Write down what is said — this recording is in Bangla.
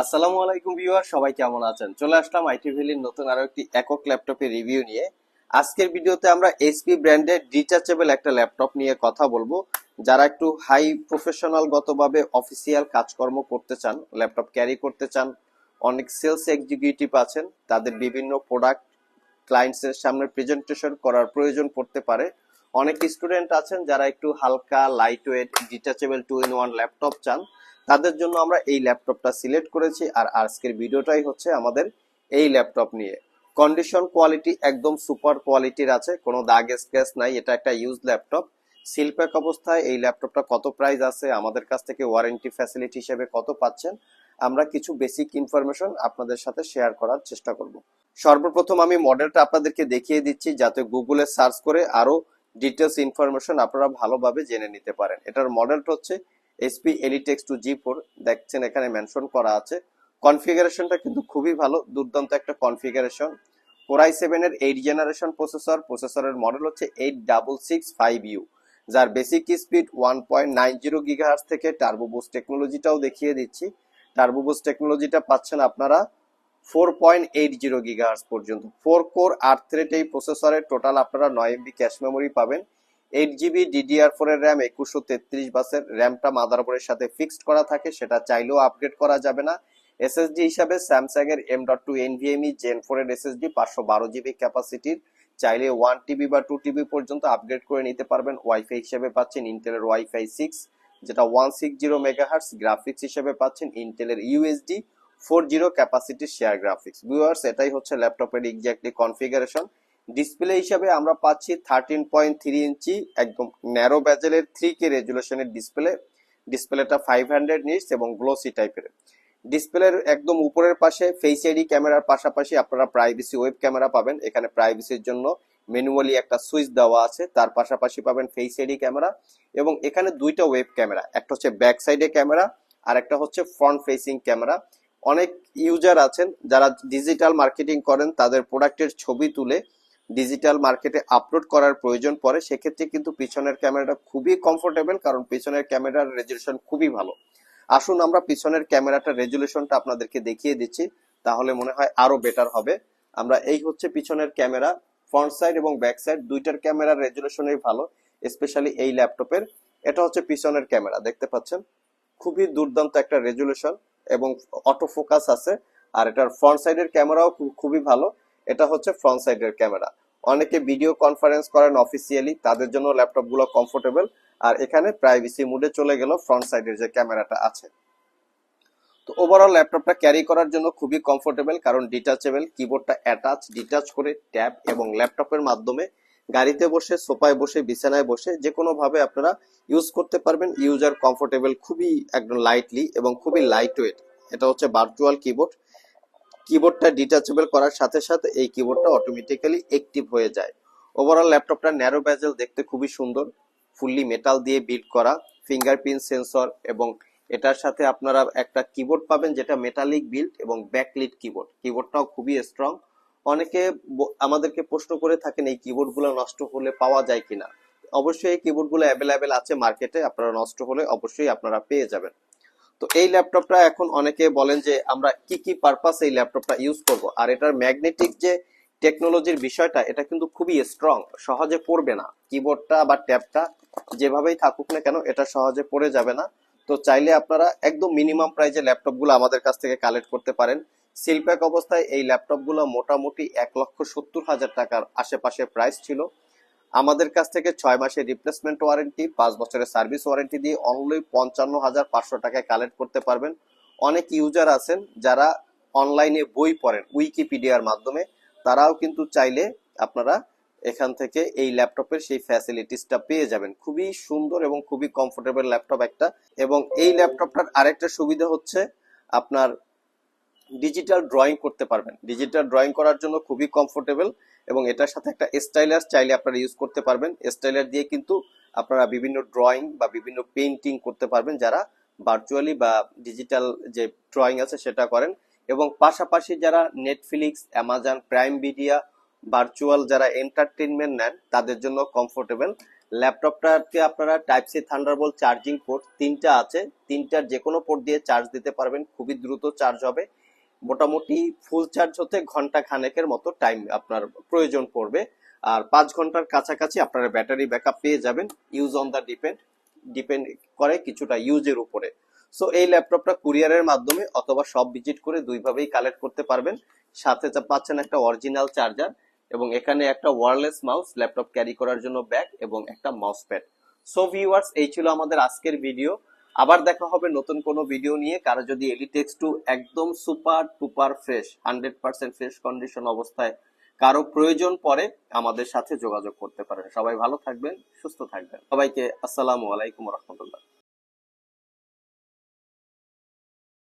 আসসালামু আলাইকুম ভিউয়ার, সবাই কেমন আছেন? চলে আসলাম আইটি ভ্যালির নতুন আরও একটি একক ল্যাপটপের রিভিউ নিয়ে। আজকের ভিডিওতে আমরা এইচপি ব্র্যান্ডের রিচার্জেবল একটা ল্যাপটপ নিয়ে কথা বলব। যারা একটু হাই প্রফেশনাল গতভাবে অফিসিয়াল কাজকর্ম করতে চান, ল্যাপটপ ক্যারি করতে চান, অনেক সেলস এক্সিকিউটিভ আছেন, তাদের বিভিন্ন প্রোডাক্ট ক্লায়েন্টসের সামনে প্রেজেন্টেশন করার প্রয়োজন পড়তে পারে। অনেক স্টুডেন্ট আছেন যারা একটু হালকা light weight detachable two in one laptop চান। তাদের জন্য আমরা এই ল্যাপটপটা সিলেক্ট করেছি আর আজকের ভিডিওটাই হচ্ছে আমাদের এই ল্যাপটপ নিয়ে। কন্ডিশন কোয়ালিটি একদম সুপার কোয়ালিটির আছে, কোনো দাগ স্ক্র্যাচ নাই, এটা একটা ইউজ ল্যাপটপ। শিল্পেক অবস্থায় এই ল্যাপটপটা কত প্রাইস আছে, আমাদের কাছ থেকে ওয়ারেন্টি ফ্যাসিলিটি হিসেবে কত পাচ্ছেন, আমরা কিছু বেসিক ইনফরমেশন আপনাদের সাথে শেয়ার করার চেষ্টা করব। সর্বপ্রথম আমি মডেলটা আপনাদেরকে দেখিয়ে দিচ্ছি, যাতে গুগলে সার্চ করে আরও ডিটেলস ইনফরমেশন আপনারা ভালোভাবে জেনে নিতে পারেন। এটার মডেলটা হচ্ছে HP Elite x two G four দেখছেন এখানে মেনশন করা আছে। কনফিগারেশনটা কিন্তু খুবই ভালো, দুর্দান্ত একটা কনফিগারেশন কোরাই সেভেন এর এইট জেনারেশন প্রসেসর প্রসেসরের মডেল হচ্ছে eight double six five U যার basic speed one point nine zero gigahertz থেকে টার্বোবুস টেকনোলজিটাও দেখিয়ে দিচ্ছি। টার্বোবুস টেকনোলজিটা পাচ্ছেন আপনারা four point eight zero gigahertz পর্যন্ত। ফোর কোর আট থ্রেড এই প্রসেসরের টোটাল আপনারা নয় এমবি ক্যাশ মেমোরি পাবেন। এইট জিবি ডিডিআর ফোর এর র্যাম একুশশো তেত্রিশ বাসের র্যামটা মাদারবোর্ডের সাথে ফিক্সড করা থাকে, সেটা চাইলেও আপগ্রেড করা যাবে না। এসএসডি হিসাবে স্যামসাং এর M dot two NVMe gen four এর এসএসডি পাঁচশো বারো জিবি ক্যাপাসিটির চাইলে ওয়ান টিবি বা টু টিবি পর্যন্ত আপগ্রেড করে নিতে পারবেন। ওয়াইফাই হিসেবে পাচ্ছেন ইন্টেলের ওয়াইফাই সিক্স যেটা one six zero megahertz graphics হিসেবে পাচ্ছেন ইন্টেলের ইউএসডি ফোর জিরো ক্যাপাসিটির শেয়ার গ্রাফিক্স ভিউয়ার্স এটাই হচ্ছে ল্যাপটপের এক্স্যাক্টলি কনফিগারেশন ডিসপ্লে হিসাবে আমরা পাচ্ছি থার্টিন পয়েন্ট থ্রি ইঞ্চি, একদম ন্যারো ব্যাজেলের থ্রি কে রেজুলেশনের ডিসপ্লে ডিসপ্লেটা ফাইভ হান্ড্রেড নিটস এবং গ্লোসি টাইপের ডিসপ্লের একদম উপরের পাশে ফেস আইডি ক্যামেরার পাশাপাশি আপনারা প্রাইভেসি ওয়েব ক্যামেরা পাবেন। এখানে প্রাইভেসির জন্য ম্যানুয়ালি একটা সুইচ দেওয়া আছে। তার পাশাপাশি পাবেন ফেস আইডি ক্যামেরা এবং এখানে দুইটা ওয়েব ক্যামেরা একটা হচ্ছে ব্যাক সাইডে ক্যামেরা আর একটা হচ্ছে ফ্রন্ট ফেসিং ক্যামেরা অনেক ইউজার আছেন যারা ডিজিটাল মার্কেটিং করেন, তাদের প্রোডাক্টের ছবি তুলে ডিজিটাল মার্কেটে আপলোড করার প্রয়োজন পড়ে, সেক্ষেত্রে কিন্তু পিছনের ক্যামেরাটা খুবই কমফোর্টেবল কারণ পিছনের ক্যামেরার রেজুলেশন খুবই ভালো। আসুন আমরা পিছনের ক্যামেরাটার রেজুলেশনটা আপনাদেরকে দেখিয়ে দিচ্ছি, তাহলে মনে হয় আরও বেটার হবে। আমরা এই হচ্ছে পিছনের ক্যামেরা ফ্রন্ট সাইড এবং ব্যাক সাইড দুইটার ক্যামেরার রেজুলেশনই ভালো স্পেশালি এই ল্যাপটপের এটা হচ্ছে পিছনের ক্যামেরা দেখতে পাচ্ছেন? খুবই দুর্দান্ত একটা রেজুলেশন এবং অটো ফোকাস আছে, আর এটার ফ্রন্ট সাইডের ক্যামেরাও খুবই ভালো। এটা হচ্ছে ফ্রন্ট সাইডের ক্যামেরা অনেকে ভিডিও কনফারেন্স করেন অফিসিয়ালি তাদের জন্য ল্যাপটপগুলো কমফোর্টেবল আর এখানে প্রাইভেসি মুডে চলে গেল ফ্রন্ট সাইডের যে ক্যামেরাটা আছে। তো ওভারঅল ল্যাপটপটা ক্যারি করার জন্য খুবই কমফোর্টেবল কারণ ডিটাচেবল কিবোর্ডটা অ্যাটাচ ডিটাচ করে ট্যাব এবং ল্যাপটপের মাধ্যমে গাড়িতে বসে, সোফায় বসে, বিছানায় বসে যে কোনো ভাবে আপনারা ইউজ করতে পারবেন। ইউজার কমফোর্টেবল খুবই একদম লাইটলি এবং খুবই লাইট ওয়েট এটা হচ্ছে ভার্চুয়াল কিবোর্ড কিবোর্ডটা ডিটাচেবল করার সাথে সাথে এই কিবোর্ডটা অটোমেটিক্যালি অ্যাক্টিভ হয়ে যায়। ওভারঅল ল্যাপটপটা ন্যারো ব্যাজেল দেখতে খুবই সুন্দর ফুললি মেটাল দিয়ে বিল্ড করা ফিঙ্গারপ্রিন্ট সেন্সর এবং এটার সাথে আপনারা একটা কিবোর্ড পাবেন যেটা মেটালিক বিল্ড এবং ব্যাকলিট কিবোর্ড কিবোর্ডটাও খুবই স্ট্রং অনেকে আমাদেরকে প্রশ্ন করে থাকেন এই কিবোর্ডগুলো নষ্ট হলে পাওয়া যায় কিনা। অবশ্যই এই কিবোর্ডগুলো অ্যাভেলেবেল আছে মার্কেটে আপনারা নষ্ট হলে অবশ্যই আপনারা পেয়ে যাবেন। তো এই ল্যাপটপটা এখন অনেকে বলেন যে আমরা কি কি পারপাস এই ল্যাপটপটা ইউজ করব। আর এটার ম্যাগনেটিক যে টেকনোলজির বিষয়টা, এটা কিন্তু খুবই স্ট্রং সহজে পড়বে না। কিবোর্ডটা বা ট্যাবটা যেভাবেই থাকুক না কেন, এটা সহজে পড়ে যাবে না। তো চাইলে আপনারা একদম মিনিমাম প্রাইজে ল্যাপটপগুলো আমাদের কাছ থেকে কালেক্ট করতে পারেন। সিলপ্যাক অবস্থায় এই ল্যাপটপগুলো মোটামুটি এক লক্ষ সত্তর হাজার টাকার আশেপাশে প্রাইস ছিল। আমাদের কাছ থেকে ছয় মাসের রিপ্লেসমেন্ট ওয়ারেন্টি পাঁচ বছরের সার্ভিস ওয়ারেন্টি দিয়ে অনলি পঞ্চান্ন হাজার পাঁচশো টাকায় কালেক্ট করতে পারবেন। অনেক ইউজার আছেন যারা অনলাইনে বই পড়েন উইকিপিডিয়ার মাধ্যমে। তারাও কিন্তু চাইলে আপনারা এখান থেকে এই ল্যাপটপের সেই ফ্যাসিলিটিসটা পেয়ে যাবেন। খুবই সুন্দর এবং খুবই কমফোর্টেবল ল্যাপটপ একটা। এবং এই ল্যাপটপটার আরেকটা সুবিধা হচ্ছে আপনার ডিজিটাল ড্রয়িং করতে পারবেন। ডিজিটাল ড্রয়িং করার জন্য খুবই কমফোর্টেবল এবং এটার সাথে একটা স্টাইলার চাইলে আপনারা ইউজ করতে পারবেন। স্টাইলার দিয়ে কিন্তু আপনারা বিভিন্ন ড্রয়িং বা বিভিন্ন পেইন্টিং করতে পারবেন যারা ভার্চুয়ালি বা ডিজিটাল যে ড্রয়িং আছে সেটা করেন এবং পাশাপাশি যারা Netflix Amazon Prime media virtual যারা এন্টারটেনমেন্ট নেন, তাদের জন্য কমফোর্টেবল ল্যাপটপটাতে আপনারা type C Thunderbolt charging port তিনটা আছে। তিনটার যে কোনো পোর্ট দিয়ে চার্জ দিতে পারবেন। খুবই দ্রুত চার্জ হবে। মোটামুটি ফুল চার্জ হতে ঘণ্টা খানেকের মতো টাইম আপনার প্রয়োজন পড়বে। আর পাঁচ ঘণ্টার কাছাকাছি আপনারা ব্যাটারি ব্যাকআপ পেয়ে যাবেন। Use on the depend depend করে কিছুটা ইউজের উপরে। সো এই ল্যাপটপটা কুরিয়ারের মাধ্যমে অথবা সব ভিজিট করে দুইভাবেই কালেক্ট করতে পারবেন। সাথে পাচ্ছেন একটা অরিজিনাল চার্জার এবং এখানে একটা ওয়ারলেস মাউস ল্যাপটপ ক্যারি করার জন্য ব্যাগ এবং একটা মাউস প্যাড সো ভিউয়ার্স এই ছিল আমাদের আজকের ভিডিও আবার দেখা হবে নতুন কোনো ভিডিও নিয়ে। কারও যদি এলিটেক্স টু একদম super টুপার fresh hundred percent fresh condition অবস্থায় কারও প্রয়োজন পরে আমাদের সাথে যোগাযোগ করতে পারেন। সবাই ভালো থাকবেন, সুস্থ থাকবেন। সবাইকে আসসালামু আলাইকুম রহমতুল্লাহ।